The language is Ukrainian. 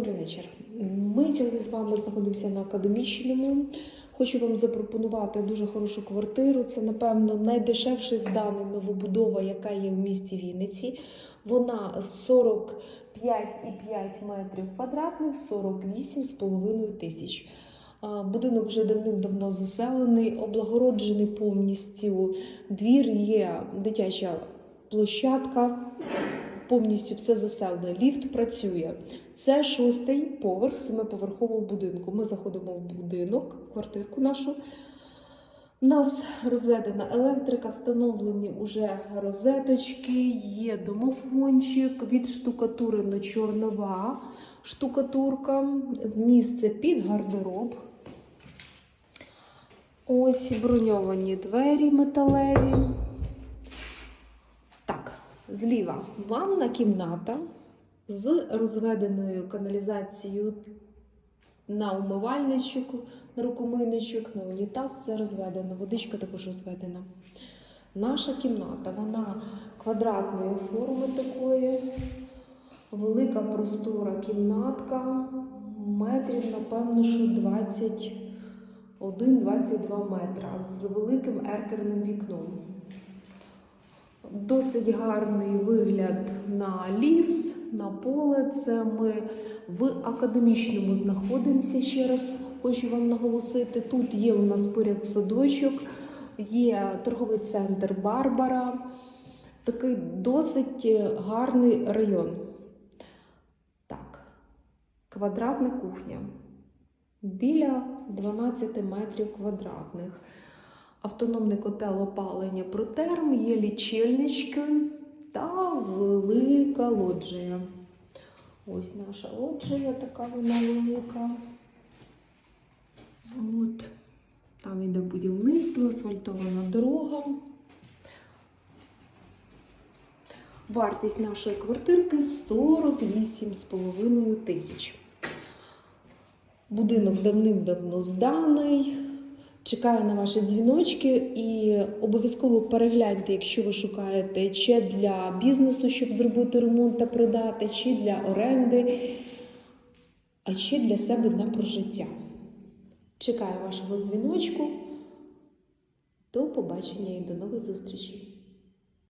Добрий вечір. Ми сьогодні з вами знаходимося на академічному. Хочу вам запропонувати дуже хорошу квартиру. Це, напевно, найдешевший зданий новобудова, яка є в місті Вінниці. Вона 45,5 метрів квадратних, 48,5 тисяч. Будинок вже давним-давно заселений, облагороджений повністю. Двір є дитяча площадка, повністю все заселене. Ліфт працює. Це шостий поверх семиповерхового будинку. Ми заходимо в будинок, в квартирку нашу. У нас розведена електрика, встановлені уже розеточки, є домофончик, відштукатурено чорнова штукатурка, місце під гардероб. Ось броньовані двері металеві. Зліва ванна кімната з розведеною каналізацією на умивальничок, на рукомийничок, на унітаз все розведено, водичка також розведена. Наша кімната, вона квадратної форми такої, велика простора кімнатка, метрів, напевно, що 21-22 метра з великим еркерним вікном. Досить гарний вигляд на ліс, на поле. Це ми в академічному знаходимося. Ще раз хочу вам наголосити. Тут є у нас поряд садочок, є торговий центр Барбара. Такий досить гарний район. Так, квадратна кухня. Біля 12 метрів квадратних автономний котел опалення протерм, є лічильнички та велика лоджія. Ось наша лоджія, така вона велика. От. Там іде будівництво, асфальтована дорога. Вартість нашої квартирки 48,5 тисяч. Будинок давним-давно зданий. Чекаю на ваші дзвіночки і обов'язково перегляньте, якщо ви шукаєте чи для бізнесу, щоб зробити ремонт та продати, чи для оренди, а чи для себе на прожиття. Чекаю вашого дзвіночку. До побачення і до нових зустрічей!